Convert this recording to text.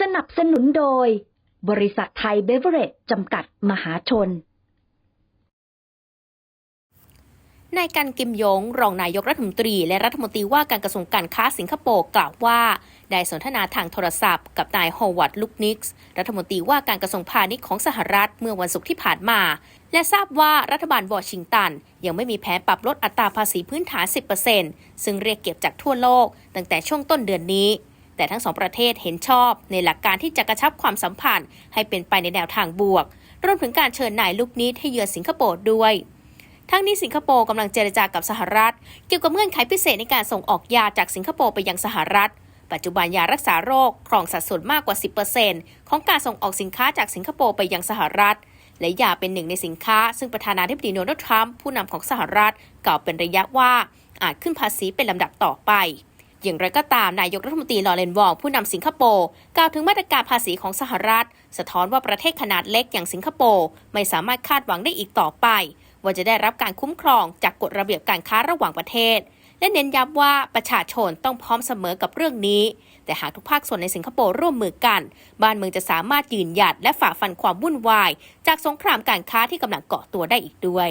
สนับสนุนโดย บริษัทไทยเบเวอเรจจำกัดมหาชน นายกันกิมยง รองนายกรัฐมนตรี และรัฐมนตรีว่าการกระทรวงการค้าสิงคโปร์กล่าวว่า ได้สนทนาทางโทรศัพท์กับนายฮอวัร์ลุกนิกส์ รัฐมนตรีว่าการกระทรวงพาณิชย์ของสหรัฐเมื่อวันศุกร์ที่ผ่านมา และทราบว่ารัฐบาลวอชิงตัน ยังไม่มีแผนปรับลดอัตราภาษีพื้นฐาน 10%ซึ่งเรียกเก็บจากทั่วโลก ตั้งแต่ช่วงต้นเดือนนี้ แต่ทั้งสองประเทศเห็นชอบในหลักการที่จะกระชับความสัมพันธ์ ให้เป็นไปในแนวทางบวก รวมถึงการเชิญนายลุกนิกให้เยือนสิงคโปร์ด้วยทั้งนี้สิงคโปร์กำลังเจรจากับสหรัฐ เกี่ยวกับเงื่อนไขพิเศษในการส่งออกยาจากสิงคโปร์ไปยังสหรัฐ ปัจจุบันยารักษาโรคครองสัดส่วนมากกว่า 10%ของการส่งออกสินค้าจากสิงคโปร์ไปยังสหรัฐ และยาเป็นหนึ่งในสินค้า ซึ่งประธานาธิบดีโดนัลด์ทรัมป์ผู้นำของสหรัฐกล่าวเป็นระยะว่าอาจขึ้นภาษีเป็นลำดับต่อไป อย่างไรก็ตามนายกรัฐมนตรีลอเรนวองผู้นำสิงคโปร์กล่าวถึงมาตรการภาษีของสหรัฐ สะท้อนว่าประเทศขนาดเล็กอย่างสิงคโปร์ไม่สามารถคาดหวังได้อีกต่อไป ว่าจะได้รับการคุ้มครองจากกฎระเบียบการค้าระหว่างประเทศ และเน้นย้ำว่าประชาชนต้องพร้อมเสมอกับเรื่องนี้ แต่หากทุกภาคส่วนในสิงคโปร์ร่วมมือกัน บ้านเมืองจะสามารถยืนหยัดและฝ่าฟันความวุ่นวาย จากสงครามการค้าที่กำลังเกาะตัวได้อีกด้วย